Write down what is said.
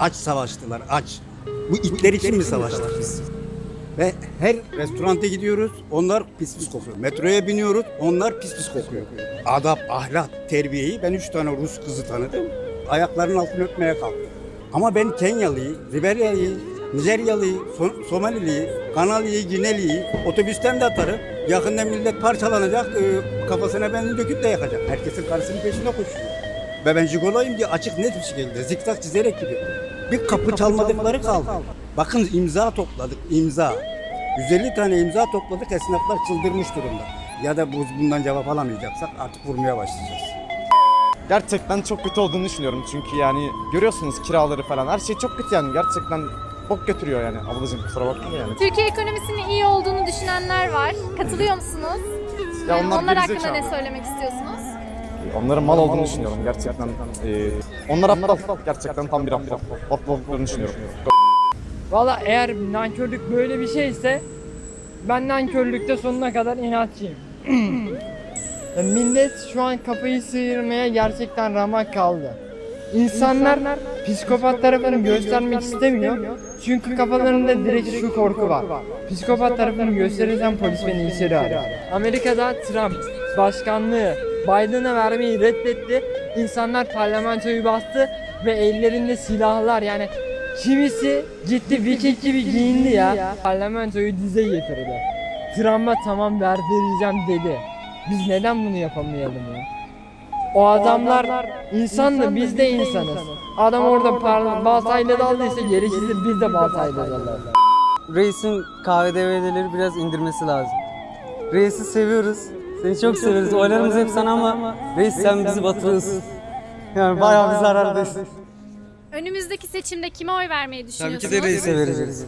Aç savaştılar, aç. Bu itler için mi savaştık biz? Ve her restoranta gidiyoruz, onlar pis pis kokuyor. Metroya biniyoruz, onlar pis pis kokuyor. Adap, ahlak, terbiyeyi ben üç tane Rus kızı tanıdım. Ayaklarının altını öpmeye kalktım. Ama ben Kenyalıyı, Liberyalıyı, Nijeryalıyı, So- Somaliliyi, Kanalıyı, Gineliyi otobüsten de atarım. Yakında millet parçalanacak, e, kafasına benzin döküp de yakacak. Herkesin karısının peşinde koşuyor. Ve ben diye açık net bir şekilde zikzak çizerek gidiyorum. Bir kapı çalmadıkları kaldı. Bakın imza topladık, imza. 150 tane imza topladık, esnaflar çıldırmış durumda. Ya da bu- bundan cevap alamayacaksak artık vurmaya başlayacağız. Gerçekten çok kötü olduğunu düşünüyorum çünkü yani görüyorsunuz kiraları falan her şey çok kötü yani gerçekten bok götürüyor yani ablacığım kusura bakma yani. Türkiye ekonomisinin iyi olduğunu düşünenler var. Katılıyor musunuz? Ya onlar hakkında ne söylemek istiyorsunuz? Onların mal olduğunu düşünüyorum gerçekten. Ee, onlar aptal gerçekten tam bir aptal. Aptal olduklarını düşünüyorum. Valla eğer nankörlük böyle bir şeyse ben nankörlükte sonuna kadar inatçıyım. Millet şu an kafayı sıyırmaya gerçekten ramak kaldı. İnsanlar psikopat tarafını göstermek istemiyor. Çünkü kafalarında direkt şu korku var. Psikopat tarafını gösterirsem polis beni içeri alır. Amerika'da Trump başkanlığı Biden'a vermeyi reddetti. İnsanlar parlamentoyu bastı ve ellerinde silahlar yani kimisi gitti Viking gibi giyindi ya. Parlamentoyu dize getirdi. Trump'a tamam verdireceğim dedi. Biz neden bunu yapamayalım ya? O adamlar insan da biz de insanız. Adam orada par- baltayla daldıysa gerekirse biz de baltayla dalarız. Reis'in KDV'leri biraz indirmesi lazım. Reis'i seviyoruz. Seni çok severiz. Oylarımız hep sana ama Reis sen bizi batırıyorsun. Yani bayağı bir zarardayız. Önümüzdeki seçimde kime oy vermeyi düşünüyorsunuz? Reis'e vereceğiz.